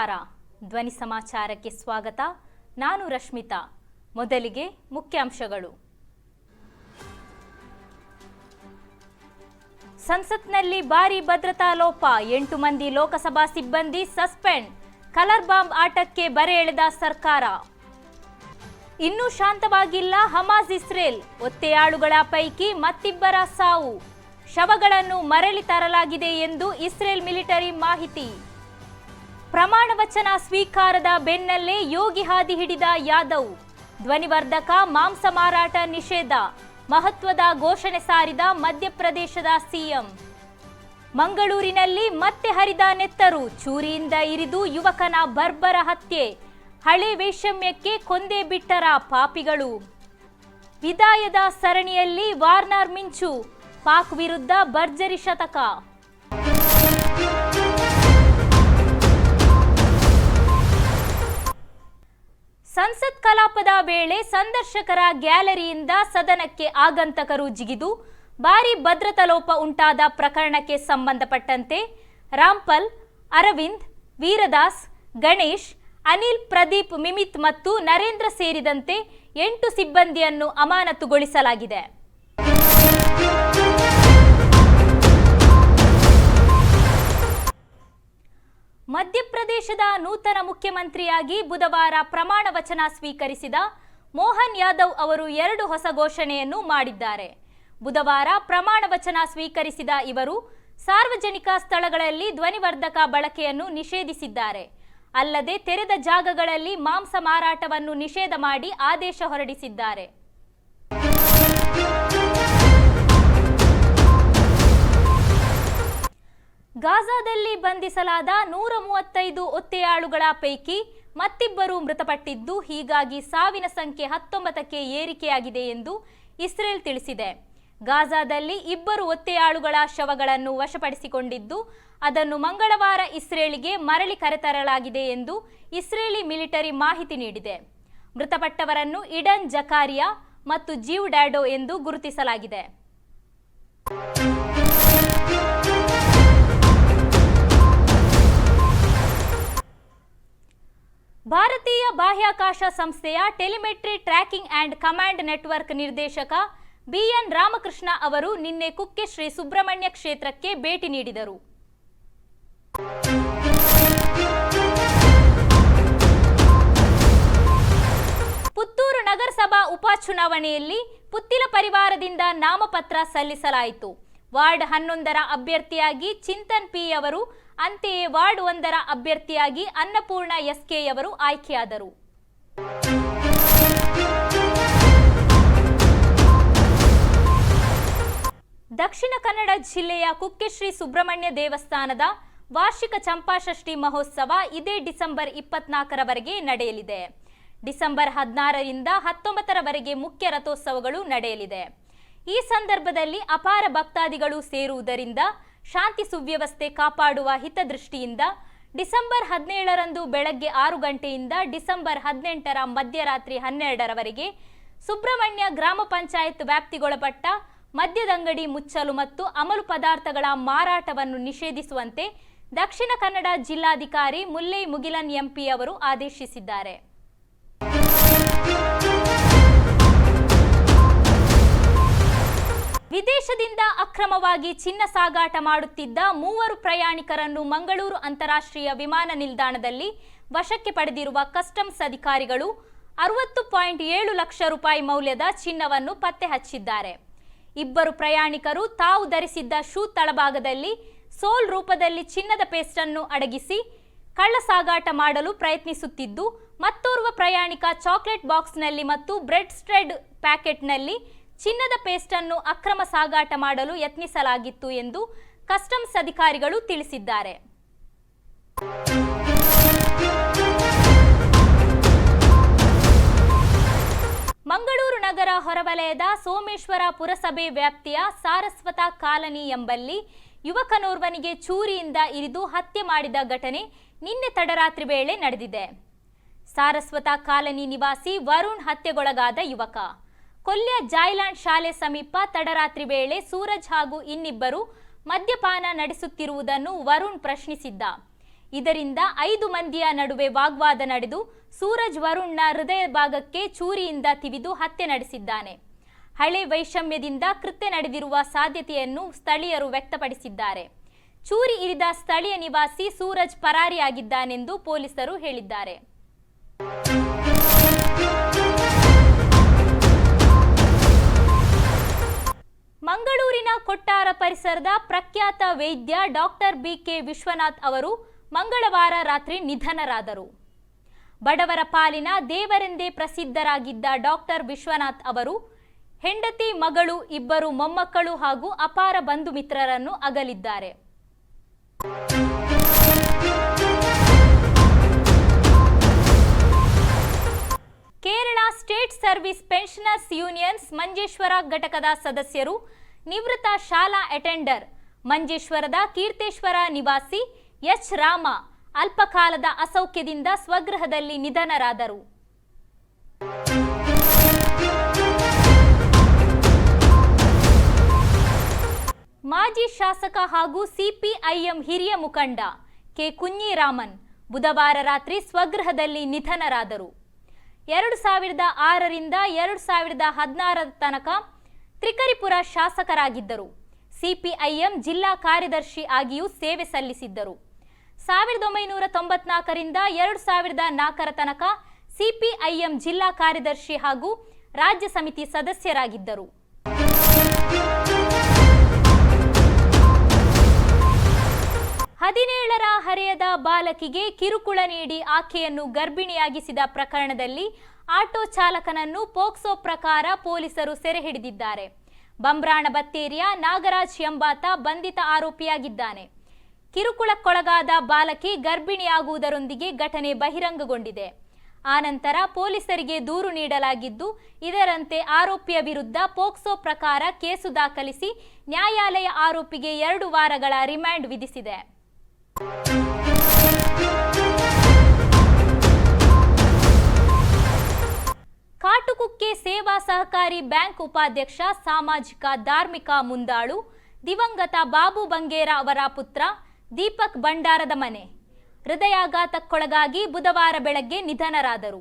ನಮಸ್ಕಾರ. ಧ್ವನಿ ಸಮಾಚಾರಕ್ಕೆ ಸ್ವಾಗತ. ನಾನು ರಶ್ಮಿತಾ. ಮೊದಲಿಗೆ ಮುಖ್ಯಾಂಶಗಳು. ಸಂಸತ್ನಲ್ಲಿ ಭಾರಿ ಭದ್ರತಾ ಲೋಪ. ಎಂಟು ಮಂದಿ ಲೋಕಸಭಾ ಸಿಬ್ಬಂದಿ ಸಸ್ಪೆಂಡ್. ಕಲರ್ ಬಾಂಬ್ ಆಟಕ್ಕೆ ಬರೆ ಎಳೆದ ಸರ್ಕಾರ. ಇನ್ನೂ ಶಾಂತವಾಗಿಲ್ಲ ಹಮಾಸ್ ಇಸ್ರೇಲ್. ಒತ್ತೆಯಾಳುಗಳ ಪೈಕಿ ಮತ್ತಿಬ್ಬರ ಸಾವು. ಶವಗಳನ್ನು ಮರಳಿ ತರಲಾಗಿದೆ ಎಂದು ಇಸ್ರೇಲ್ ಮಿಲಿಟರಿ ಮಾಹಿತಿ. ಪ್ರಮಾಣ ವಚನ ಸ್ವೀಕಾರದ ಬೆನ್ನಲ್ಲೇ ಯೋಗಿ ಹಾದಿ ಹಿಡಿದ ಯಾದವ್. ಧ್ವನಿವರ್ಧಕ, ಮಾಂಸ ಮಾರಾಟ ನಿಷೇಧ, ಮಹತ್ವದ ಘೋಷಣೆ ಸಾರಿದ ಮಧ್ಯಪ್ರದೇಶದ ಸಿಎಂ. ಮಂಗಳೂರಿನಲ್ಲಿ ಮತ್ತೆ ಹರಿದ ನೆತ್ತರು, ಚೂರಿಯಿಂದ ಇರಿದು ಯುವಕನ ಬರ್ಬರ ಹತ್ಯೆ, ಹಳೆ ವೈಷಮ್ಯಕ್ಕೆ ಕೊಂದೇ ಬಿಟ್ಟರ ಪಾಪಿಗಳು. ವಿದಾಯದ ಸರಣಿಯಲ್ಲಿ ವಾರ್ನರ್ ಮಿಂಚು, ಪಾಕ್ ವಿರುದ್ಧ ಭರ್ಜರಿ ಶತಕ. ಸಂಸತ್ ಕಲಾಪದ ವೇಳೆ ಸಂದರ್ಶಕರ ಗ್ಯಾಲರಿಯಿಂದ ಸದನಕ್ಕೆ ಆಗಂತಕರು ಜಿಗಿದು ಭಾರಿ ಭದ್ರತಾ ಲೋಪ ಉಂಟಾದ ಪ್ರಕರಣಕ್ಕೆ ಸಂಬಂಧಪಟ್ಟಂತೆ ರಾಂಪಲ್, ಅರವಿಂದ್, ವೀರದಾಸ್, ಗಣೇಶ್, ಅನಿಲ್, ಪ್ರದೀಪ್, ಮಿಮಿತ್ ಮತ್ತು ನರೇಂದ್ರ ಸೇರಿದಂತೆ ಎಂಟು ಸಿಬ್ಬಂದಿಯನ್ನು ಅಮಾನತುಗೊಳಿಸಲಾಗಿದೆ. ಮಧ್ಯಪ್ರದೇಶದ ನೂತನ ಮುಖ್ಯಮಂತ್ರಿಯಾಗಿ ಬುಧವಾರ ಪ್ರಮಾಣ ವಚನ ಸ್ವೀಕರಿಸಿದ ಮೋಹನ್ ಯಾದವ್ ಅವರು ಎರಡು ಹೊಸ ಘೋಷಣೆಯನ್ನು ಮಾಡಿದ್ದಾರೆ. ಬುಧವಾರ ಪ್ರಮಾಣ ವಚನ ಸ್ವೀಕರಿಸಿದ ಇವರು ಸಾರ್ವಜನಿಕ ಸ್ಥಳಗಳಲ್ಲಿ ಧ್ವನಿವರ್ಧಕ ಬಳಕೆಯನ್ನು ನಿಷೇಧಿಸಿದ್ದಾರೆ. ಅಲ್ಲದೆ ತೆರೆದ ಜಾಗಗಳಲ್ಲಿ ಮಾಂಸ ಮಾರಾಟವನ್ನು ನಿಷೇಧ ಮಾಡಿ ಆದೇಶ ಹೊರಡಿಸಿದ್ದಾರೆ. ಗಾಜಾದಲ್ಲಿ ಬಂಧಿಸಲಾದ ನೂರ ಮೂವತ್ತೈದು ಒತ್ತೆಯಾಳುಗಳ ಪೈಕಿ ಮತ್ತಿಬ್ಬರು ಮೃತಪಟ್ಟಿದ್ದು ಹೀಗಾಗಿ ಸಾವಿನ ಸಂಖ್ಯೆ ಹತ್ತೊಂಬತ್ತಕ್ಕೆ ಏರಿಕೆಯಾಗಿದೆ ಎಂದು ಇಸ್ರೇಲ್ ತಿಳಿಸಿದೆ. ಗಾಜಾದಲ್ಲಿ ಇಬ್ಬರು ಒತ್ತೆಯಾಳುಗಳ ಶವಗಳನ್ನು ವಶಪಡಿಸಿಕೊಂಡಿದ್ದು, ಅದನ್ನು ಮಂಗಳವಾರ ಇಸ್ರೇಲಿಗೆ ಮರಳಿ ಕರೆತರಲಾಗಿದೆ ಎಂದು ಇಸ್ರೇಲಿ ಮಿಲಿಟರಿ ಮಾಹಿತಿ ನೀಡಿದೆ. ಮೃತಪಟ್ಟವರನ್ನು ಇಡನ್ ಜಕಾರಿಯಾ ಮತ್ತು ಜೀವ್ ಡ್ಯಾಡೋ ಎಂದು ಗುರುತಿಸಲಾಗಿದೆ. ಭಾರತೀಯ ಬಾಹ್ಯಾಕಾಶ ಸಂಸ್ಥೆಯ telemetry tracking and command network ನಿರ್ದೇಶಕ ಬಿಎನ್ ರಾಮಕೃಷ್ಣ ಅವರು ನಿನ್ನೆ ಕುಕ್ಕೆ ಶ್ರೀ ಸುಬ್ರಹ್ಮಣ್ಯ ಕ್ಷೇತ್ರಕ್ಕೆ ಭೇಟಿ ನೀಡಿದರು. ಪುತ್ತೂರು ನಗರಸಭಾ ಉಪಚುನಾವಣೆಯಲ್ಲಿ ಪುತ್ತಿಲ ಪರಿವಾರದಿಂದ ನಾಮಪತ್ರ ಸಲ್ಲಿಸಲಾಯಿತು. ವಾರ್ಡ್ ಹನ್ನೊಂದರ ಅಭ್ಯರ್ಥಿಯಾಗಿ ಚಿಂತನ್ ಪಿ ಅವರು, ಅಂತೆಯೇ ವಾರ್ಡ್ ಒಂದರ ಅಭ್ಯರ್ಥಿಯಾಗಿ ಅನ್ನಪೂರ್ಣ ಎಸ್ಕೆ ಅವರು ಆಯ್ಕೆಯಾದರು. ದಕ್ಷಿಣ ಕನ್ನಡ ಜಿಲ್ಲೆಯ ಕುಕ್ಕೆಶ್ರೀ ಸುಬ್ರಹ್ಮಣ್ಯ ದೇವಸ್ಥಾನದ ವಾರ್ಷಿಕ ಚಂಪಾಷಷ್ಠಿ ಮಹೋತ್ಸವ ಇದೇ ಡಿಸೆಂಬರ್ ಇಪ್ಪತ್ನಾಲ್ಕರವರೆಗೆ ನಡೆಯಲಿದೆ. ಡಿಸೆಂಬರ್ ಹದಿನಾರರಿಂದ ಹತ್ತೊಂಬತ್ತರವರೆಗೆ ಮುಖ್ಯ ರಥೋತ್ಸವಗಳು ನಡೆಯಲಿದೆ. ಈ ಸಂದರ್ಭದಲ್ಲಿ ಅಪಾರ ಭಕ್ತಾದಿಗಳು ಸೇರುವುದರಿಂದ ಶಾಂತಿ ಸುವ್ಯವಸ್ಥೆ ಕಾಪಾಡುವ ಹಿತದೃಷ್ಟಿಯಿಂದ ಡಿಸೆಂಬರ್ ಹದಿನೇಳರಂದು ಬೆಳಗ್ಗೆ ಆರು ಗಂಟೆಯಿಂದ ಡಿಸೆಂಬರ್ ಹದಿನೆಂಟರ ಮಧ್ಯರಾತ್ರಿ ಹನ್ನೆರಡರವರೆಗೆ ಸುಬ್ರಹ್ಮಣ್ಯ ಗ್ರಾಮ ಪಂಚಾಯತ್ ವ್ಯಾಪ್ತಿಗೊಳಪಟ್ಟ ಮದ್ಯದಂಗಡಿ ಮುಚ್ಚಲು ಮತ್ತು ಅಮಲು ಪದಾರ್ಥಗಳ ಮಾರಾಟವನ್ನು ನಿಷೇಧಿಸುವಂತೆ ದಕ್ಷಿಣ ಕನ್ನಡ ಜಿಲ್ಲಾಧಿಕಾರಿ ಮುಲ್ಲೈ ಮುಗಿಲನ್ ಎಂಪಿ ಅವರು ಆದೇಶಿಸಿದ್ದಾರೆ. ವಿದೇಶದಿಂದ ಅಕ್ರಮವಾಗಿ ಚಿನ್ನ ಸಾಗಾಟ ಮಾಡುತ್ತಿದ್ದ ಮೂವರು ಪ್ರಯಾಣಿಕರನ್ನು ಮಂಗಳೂರು ಅಂತಾರಾಷ್ಟ್ರೀಯ ವಿಮಾನ ನಿಲ್ದಾಣದಲ್ಲಿ ವಶಕ್ಕೆ ಪಡೆದಿರುವ ಕಸ್ಟಮ್ಸ್ ಅಧಿಕಾರಿಗಳು ಅರವತ್ತು ಪಾಯಿಂಟ್ ಏಳು ಲಕ್ಷ ರೂಪಾಯಿ ಮೌಲ್ಯದ ಚಿನ್ನವನ್ನು ಪತ್ತೆ ಹಚ್ಚಿದ್ದಾರೆ. ಇಬ್ಬರು ಪ್ರಯಾಣಿಕರು ತಾವು ಧರಿಸಿದ್ದ ಶೂ ತಳಭಾಗದಲ್ಲಿ ಸೋಲ್ ರೂಪದಲ್ಲಿ ಚಿನ್ನದ ಪೇಸ್ಟನ್ನು ಅಡಗಿಸಿ ಕಳ್ಳ ಸಾಗಾಟ ಮಾಡಲು ಪ್ರಯತ್ನಿಸುತ್ತಿದ್ದು, ಮತ್ತೋರ್ವ ಪ್ರಯಾಣಿಕ ಚಾಕ್ಲೇಟ್ ಬಾಕ್ಸ್ನಲ್ಲಿ ಮತ್ತು ಬ್ರೆಡ್ ಸ್ಟ್ರೆಡ್ ಪ್ಯಾಕೆಟ್ನಲ್ಲಿ ಚಿನ್ನದ ಪೇಸ್ಟನ್ನು ಅಕ್ರಮ ಸಾಗಾಟ ಮಾಡಲು ಯತ್ನಿಸಲಾಗಿತ್ತು ಎಂದು ಕಸ್ಟಮ್ಸ್ ಅಧಿಕಾರಿಗಳು ತಿಳಿಸಿದ್ದಾರೆ. ಮಂಗಳೂರು ನಗರ ಹೊರವಲಯದ ಸೋಮೇಶ್ವರ ಪುರಸಭೆ ವ್ಯಾಪ್ತಿಯ ಸಾರಸ್ವತ ಕಾಲನಿ ಎಂಬಲ್ಲಿ ಯುವಕನೋರ್ವನಿಗೆ ಚೂರಿಯಿಂದ ಇರಿದು ಹತ್ಯೆ ಮಾಡಿದ ಘಟನೆ ನಿನ್ನೆ ತಡರಾತ್ರಿ ವೇಳೆ ನಡೆದಿದೆ. ಸಾರಸ್ವತ ಕಾಲನಿ ನಿವಾಸಿ ವರುಣ್ ಹತ್ಯೆಗೊಳಗಾದ ಯುವಕ. ಕೊಲ್ಯ ಜಾಯ್ಲ್ಯಾಂಡ್ ಶಾಲೆ ಸಮೀಪ ತಡರಾತ್ರಿ ವೇಳೆ ಸೂರಜ್ ಹಾಗೂ ಇನ್ನಿಬ್ಬರು ಮದ್ಯಪಾನ ನಡೆಸುತ್ತಿರುವುದನ್ನು ವರುಣ್ ಪ್ರಶ್ನಿಸಿದ್ದ. ಇದರಿಂದ ಐದು ಮಂದಿಯ ನಡುವೆ ವಾಗ್ವಾದ ನಡೆದು ಸೂರಜ್ ವರುಣ್ನ ಹೃದಯ ಭಾಗಕ್ಕೆ ಚೂರಿಯಿಂದ ತಿವಿದು ಹತ್ಯೆ ನಡೆಸಿದ್ದಾನೆ. ಹಳೆ ವೈಷಮ್ಯದಿಂದ ಕೃತ್ಯ ನಡೆದಿರುವ ಸಾಧ್ಯತೆಯನ್ನು ಸ್ಥಳೀಯರು ವ್ಯಕ್ತಪಡಿಸಿದ್ದಾರೆ. ಚೂರಿ ಇರಿದ ಸ್ಥಳೀಯ ನಿವಾಸಿ ಸೂರಜ್ ಪರಾರಿಯಾಗಿದ್ದಾನೆಂದು ಪೊಲೀಸರು ಹೇಳಿದ್ದಾರೆ. ಮಂಗಳೂರಿನ ಕೊಟ್ಟಾರ ಪರಿಸರದ ಪ್ರಖ್ಯಾತ ವೈದ್ಯ ಡಾಕ್ಟರ್ ಬಿ ಕೆ ವಿಶ್ವನಾಥ್ ಅವರು ಮಂಗಳವಾರ ರಾತ್ರಿ ನಿಧನರಾದರು. ಬಡವರ ಪಾಲಿನ ದೇವರೆಂದೇ ಪ್ರಸಿದ್ಧರಾಗಿದ್ದ ಡಾಕ್ಟರ್ ವಿಶ್ವನಾಥ್ ಅವರು ಹೆಂಡತಿ, ಮಗಳು, ಇಬ್ಬರು ಮೊಮ್ಮಕ್ಕಳು ಹಾಗೂ ಅಪಾರ ಬಂಧು ಮಿತ್ರರನ್ನು ಅಗಲಿದ್ದಾರೆ. Kerala state service pensioners unions Manjeshwar ಘಟಕದ ಸದಸ್ಯರು, ನಿವೃತ್ತ ಶಾಲಾ ಅಟೆಂಡರ್ ಮಂಜೇಶ್ವರದ ಕೀರ್ತೇಶ್ವರ ನಿವಾಸಿ ಎಚ್ ರಾಮ ಅಲ್ಪಕಾಲದ ಅಸೌಖ್ಯದಿಂದ ಸ್ವಗೃಹದಲ್ಲಿ ನಿಧನರಾದರು. ಮಾಜಿ ಶಾಸಕ ಹಾಗೂ ಸಿಪಿಐಎಂ ಹಿರಿಯ ಮುಖಂಡ ಕೆ ಕುഞ്ഞിರಾಮನ್ ಬುಧವಾರ ರಾತ್ರಿ ಸ್ವಗೃಹದಲ್ಲಿ ನಿಧನರಾದರು. ಎರಡು ಸಾವಿರದ ಆರರಿಂದ ಎರಡು ಸಾವಿರದ ಹದಿನಾರರ ತನಕ ತ್ರಿಕರಿಪುರ ಶಾಸಕರಾಗಿದ್ದರು. ಸಿಪಿಐಎಂ ಜಿಲ್ಲಾ ಕಾರ್ಯದರ್ಶಿ ಆಗಿಯೂ ಸೇವೆ ಸಲ್ಲಿಸಿದ್ದರು. ಸಾವಿರದ ಒಂಬೈನೂರ ತೊಂಬತ್ನಾಲ್ಕರಿಂದ ಎರಡು ಸಾವಿರದ ನಾಲ್ಕರ ತನಕ ಸಿಪಿಐಎಂ ಜಿಲ್ಲಾ ಕಾರ್ಯದರ್ಶಿ ಹಾಗೂ ರಾಜ್ಯ ಸಮಿತಿ ಸದಸ್ಯರಾಗಿದ್ದರು. ಹರೆಯದ ಬಾಲಕಿಗೆ ಕಿರುಕುಳ ನೀಡಿ ಆಕೆಯನ್ನು ಗರ್ಭಿಣಿಯಾಗಿಸಿದ ಪ್ರಕರಣದಲ್ಲಿ ಆಟೋ ಚಾಲಕನನ್ನು ಪೋಕ್ಸೋ ಪ್ರಕಾರ ಪೊಲೀಸರು ಸೆರೆ ಹಿಡಿದಿದ್ದಾರೆ. ಬಂಬ್ರಾಣ ಬತ್ತೇರಿಯ ನಾಗರಾಜ್ ಎಂಬಾತ ಬಂಧಿತ ಆರೋಪಿಯಾಗಿದ್ದಾನೆ. ಕಿರುಕುಳಕ್ಕೊಳಗಾದ ಬಾಲಕಿ ಗರ್ಭಿಣಿಯಾಗುವುದರೊಂದಿಗೆ ಘಟನೆ ಬಹಿರಂಗಗೊಂಡಿದೆ. ಆನಂತರ ಪೊಲೀಸರಿಗೆ ದೂರು ನೀಡಲಾಗಿದ್ದು, ಇದರಂತೆ ಆರೋಪಿಯ ವಿರುದ್ಧ ಪೋಕ್ಸೋ ಪ್ರಕಾರ ಕೇಸು ದಾಖಲಿಸಿ ನ್ಯಾಯಾಲಯ ಆರೋಪಿಗೆ ಎರಡು ವಾರಗಳ ರಿಮ್ಯಾಂಡ್ ವಿಧಿಸಿದೆ. ಕಾಟುಕುಕ್ಕೆ ಸೇವಾ ಸಹಕಾರಿ ಬ್ಯಾಂಕ್ ಉಪಾಧ್ಯಕ್ಷ, ಸಾಮಾಜಿಕ, ಧಾರ್ಮಿಕ ಮುಂದಾಳು ದಿವಂಗತ ಬಾಬು ಬಂಗೇರ ಅವರ ಪುತ್ರ ದೀಪಕ್ ಭಂಡಾರದ ಮನೆ. ಹೃದಯಾಘಾತಕ್ಕೊಳಗಾಗಿ ಬುಧವಾರ ಬೆಳಗ್ಗೆ ನಿಧನರಾದರು.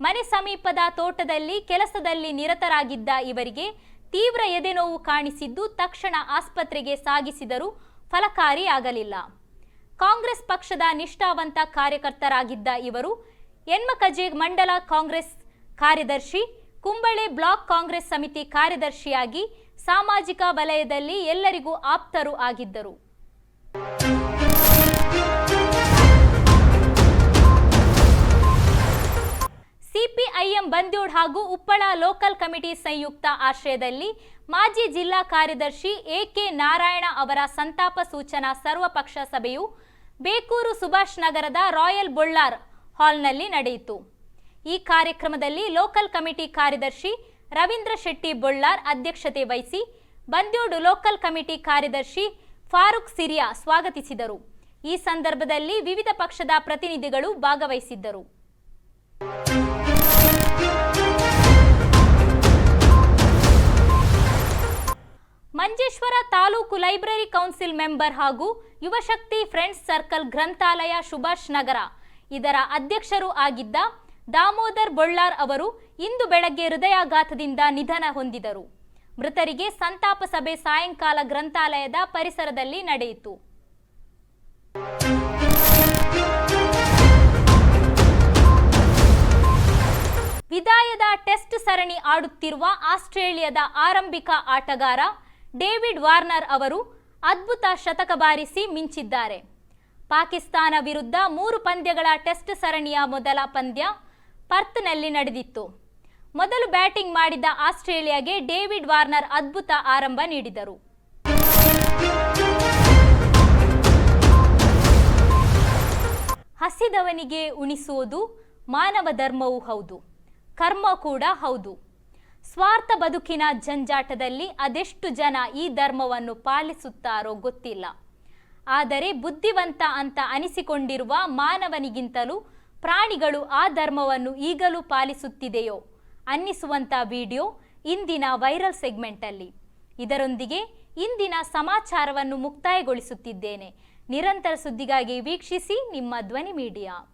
ಮನೆ ಸಮೀಪದ ತೋಟದಲ್ಲಿ ಕೆಲಸದಲ್ಲಿ ನಿರತರಾಗಿದ್ದ ಇವರಿಗೆ ತೀವ್ರ ಎದೆನೋವು ಕಾಣಿಸಿದ್ದು ತಕ್ಷಣ ಆಸ್ಪತ್ರೆಗೆ ಸಾಗಿಸಿದರೂ ಫಲಕಾರಿಯಾಗಲಿಲ್ಲ. ಕಾಂಗ್ರೆಸ್ ಪಕ್ಷದ ನಿಷ್ಠಾವಂತ ಕಾರ್ಯಕರ್ತರಾಗಿದ್ದ ಇವರು ಎನ್ಮಕಜೆ ಮಂಡಲ ಕಾಂಗ್ರೆಸ್ ಕಾರ್ಯದರ್ಶಿ, ಕುಂಬಳೆ ಬ್ಲಾಕ್ ಕಾಂಗ್ರೆಸ್ ಸಮಿತಿ ಕಾರ್ಯದರ್ಶಿಯಾಗಿ ಸಾಮಾಜಿಕ ವಲಯದಲ್ಲಿ ಎಲ್ಲರಿಗೂ ಆಪ್ತರು ಆಗಿದ್ದರು. ಸಿಪಿಐಎಂ ಬಂದ್ಯೂಡ್ ಹಾಗೂ ಉಪ್ಪಳ ಲೋಕಲ್ ಕಮಿಟಿ ಸಂಯುಕ್ತ ಆಶ್ರಯದಲ್ಲಿ ಮಾಜಿ ಜಿಲ್ಲಾ ಕಾರ್ಯದರ್ಶಿ ಎಕೆ ನಾರಾಯಣ ಅವರ ಸಂತಾಪ ಸೂಚನಾ ಸರ್ವಪಕ್ಷ ಸಭೆಯು ಬೇಕೂರು ಸುಭಾಷ್ ನಗರದ ರಾಯಲ್ ಬೊಳ್ಳಾರ್ ಹಾಲ್ನಲ್ಲಿ ನಡೆಯಿತು. ಈ ಕಾರ್ಯಕ್ರಮದಲ್ಲಿ ಲೋಕಲ್ ಕಮಿಟಿ ಕಾರ್ಯದರ್ಶಿ ರವೀಂದ್ರ ಶೆಟ್ಟಿ ಬೊಳ್ಳಾರ್ ಅಧ್ಯಕ್ಷತೆ ವಹಿಸಿ ಬಂದ್ಯೋಡು ಲೋಕಲ್ ಕಮಿಟಿ ಕಾರ್ಯದರ್ಶಿ ಫಾರೂಕ್ ಸಿರಿಯಾ ಸ್ವಾಗತಿಸಿದರು. ಈ ಸಂದರ್ಭದಲ್ಲಿ ವಿವಿಧ ಪಕ್ಷದ ಪ್ರತಿನಿಧಿಗಳು ಭಾಗವಹಿಸಿದ್ದರು. Manjeshwar taluk library council member ಹಾಗೂ ಯುವಶಕ್ತಿ ಫ್ರೆಂಡ್ಸ್ ಸರ್ಕಲ್ ಗ್ರಂಥಾಲಯ ಸುಭಾಷ್ ನಗರ. ಇದರ ಅಧ್ಯಕ್ಷರು ಆಗಿದ್ದ ದಾಮೋದರ್ ಬೊಳ್ಳಾರ್ ಅವರು ಇಂದು ಬೆಳಗ್ಗೆ ಹೃದಯಾಘಾತದಿಂದ ನಿಧನ ಹೊಂದಿದರು. ಮೃತರಿಗೆ ಸಂತಾಪ ಸಭೆ ಸಾಯಂಕಾಲ ಗ್ರಂಥಾಲಯದ ಪರಿಸರದಲ್ಲಿ ನಡೆಯಿತು. ವಿದಾಯದ ಟೆಸ್ಟ್ ಸರಣಿ ಆಡುತ್ತಿರುವ ಆಸ್ಟ್ರೇಲಿಯಾದ ಆರಂಭಿಕ ಆಟಗಾರ ಡೇವಿಡ್ ವಾರ್ನರ್ ಅವರು ಅದ್ಭುತ ಶತಕ ಬಾರಿಸಿ ಮಿಂಚಿದ್ದಾರೆ. ಪಾಕಿಸ್ತಾನ ವಿರುದ್ಧ ಮೂರು ಪಂದ್ಯಗಳ ಟೆಸ್ಟ್ ಸರಣಿಯ ಮೊದಲ ಪಂದ್ಯ ಪರ್ತ್ನಲ್ಲಿ ನಡೆದಿತ್ತು. ಮೊದಲು ಬ್ಯಾಟಿಂಗ್ ಮಾಡಿದ ಆಸ್ಟ್ರೇಲಿಯಾಗೆ ಡೇವಿಡ್ ವಾರ್ನರ್ ಅದ್ಭುತ ಆರಂಭ ನೀಡಿದರು. ಹಸಿದವನಿಗೆ ಉಣಿಸುವುದು ಮಾನವ ಧರ್ಮವೂ ಹೌದು, ಕರ್ಮ ಕೂಡ ಹೌದು. ಸ್ವಾರ್ಥ ಬದುಕಿನ ಜಂಜಾಟದಲ್ಲಿ ಅದೆಷ್ಟು ಜನ ಈ ಧರ್ಮವನ್ನು ಪಾಲಿಸುತ್ತಾರೋ ಗೊತ್ತಿಲ್ಲ. ಆದರೆ ಬುದ್ಧಿವಂತ ಅಂತ ಅನಿಸಿಕೊಂಡಿರುವ ಮಾನವನಿಗಿಂತಲೂ ಪ್ರಾಣಿಗಳು ಆ ಧರ್ಮವನ್ನು ಈಗಲೂ ಪಾಲಿಸುತ್ತಿದೆಯೋ ಅನ್ನಿಸುವಂಥ ವಿಡಿಯೋ ಇಂದಿನ ವೈರಲ್ ಸೆಗ್ಮೆಂಟಲ್ಲಿ. ಇದರೊಂದಿಗೆ ಇಂದಿನ ಸಮಾಚಾರವನ್ನು ಮುಕ್ತಾಯಗೊಳಿಸುತ್ತಿದ್ದೇನೆ. ನಿರಂತರ ಸುದ್ದಿಗಾಗಿ ವೀಕ್ಷಿಸಿ ನಿಮ್ಮ ಧ್ವನಿ ಮೀಡಿಯಾ.